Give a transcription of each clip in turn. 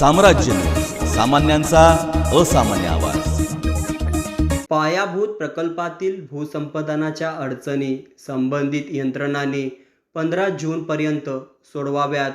साम्राज्य. सामान्यांचा असामान्य आवाज. पायाभूत प्रकल्पातील भूसंपादनाच्या अडचणी संबंधित यंत्रणांनी पंधरा जूनपर्यंत सोडवाव्यात.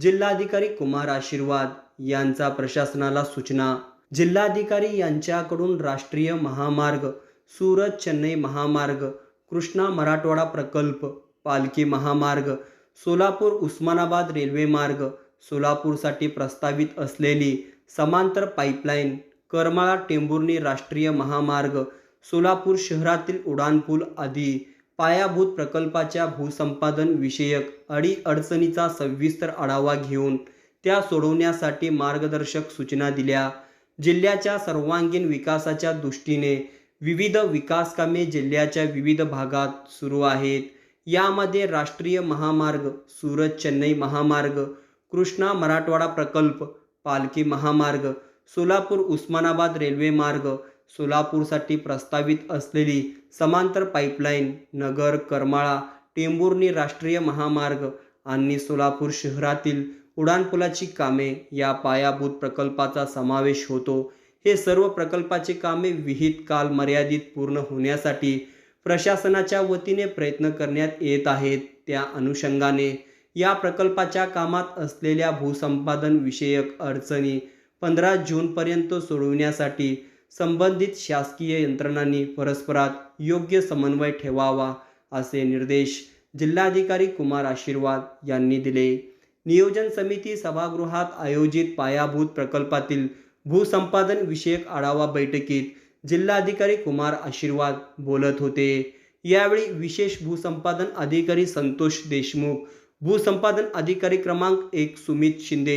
जिल्हाधिकारी कुमार आशीर्वाद यांचा प्रशासनाला सूचना. जिल्हाधिकारी यांच्याकडून राष्ट्रीय महामार्ग सुरत चेन्नई महामार्ग कृष्णा मराठवाडा प्रकल्प पालखी महामार्ग सोलापूर उस्मानाबाद रेल्वे मार्ग सोलापूरसाठी प्रस्तावित असलेली समांतर पाईपलाईन करमाळा टेंभुर्णी राष्ट्रीय महामार्ग सोलापूर शहरातील उड्डाणपूल आदी पायाभूत प्रकल्पाच्या भूसंपादन विषयक अडीअडचणीचा सविस्तर आढावा घेऊन त्या सोडवण्यासाठी मार्गदर्शक सूचना दिल्या. जिल्ह्याच्या सर्वांगीण विकासाच्या दृष्टीने विविध विकास कामे जिल्ह्याच्या विविध भागात सुरू आहेत. यामध्ये राष्ट्रीय महामार्ग सुरत चेन्नई महामार्ग कृष्णा मराठवाडा प्रकल्प पालखी महामार्ग सोलापूर उस्मानाबाद रेल्वे मार्ग सोलापूरसाठी प्रस्तावित असलेली समांतर पाईपलाईन नगर करमाळा टेंभुर्णी राष्ट्रीय महामार्ग आणि सोलापूर शहरातील उड्डाणपुलाची कामे या पायाभूत प्रकल्पाचा समावेश होतो. हे सर्व प्रकल्पाचे कामे विहित काल मर्यादित पूर्ण होण्यासाठी प्रशासनाच्या वतीने प्रयत्न करण्यात येत आहेत. त्या अनुषंगाने या प्रकल्पाच्या कामात असलेल्या भूसंपादन विषयक अडचणी पंधरा जूनपर्यंत सोडविण्यासाठी संबंधित शासकीय यंत्रणांनी परस्परात योग्य समन्वय ठेवावा असे निर्देश जिल्हाधिकारी कुमार आशीर्वाद यांनी दिले. नियोजन समिती सभागृहात आयोजित पायाभूत प्रकल्पातील भूसंपादन विषयक आढावा बैठकीत जिल्हाधिकारी कुमार आशीर्वाद बोलत होते. यावेळी विशेष भूसंपादन अधिकारी संतोष देशमुख भूसंपादन अधिकारी क्रमांक एक सुमित शिंदे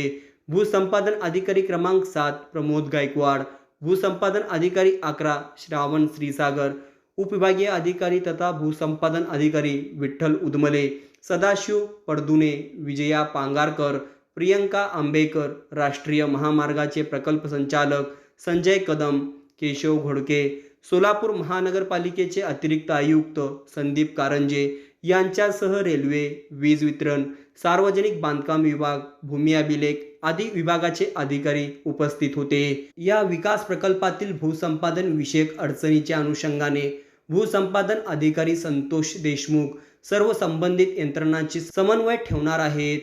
भूसंपादन अधिकारी क्रमांक सात प्रमोद गायकवाड भूसंपादन अधिकारी अकरा श्रावण श्रीसागर उपविभागीय अधिकारी तथा भूसंपादन अधिकारी विठ्ठल उदमले सदाशिव पडदुने विजया पांगारकर प्रियंका आंबेकर राष्ट्रीय महामार्गाचे प्रकल्प संचालक संजय कदम केशव घोडके सोलापूर महानगरपालिकेचे अतिरिक्त आयुक्त संदीप कारंजे यांच्यासह रेल्वे वीज वितरण सार्वजनिक बांधकाम विभाग भूमी अभिलेख आदी विभागाचे अधिकारी उपस्थित होते. या विकास प्रकल्पातील भूसंपादन विषयक अडचणीच्या अनुषंगाने भूसंपादन अधिकारी संतोष देशमुख सर्व संबंधित यंत्रणांची समन्वय ठेवणार आहेत.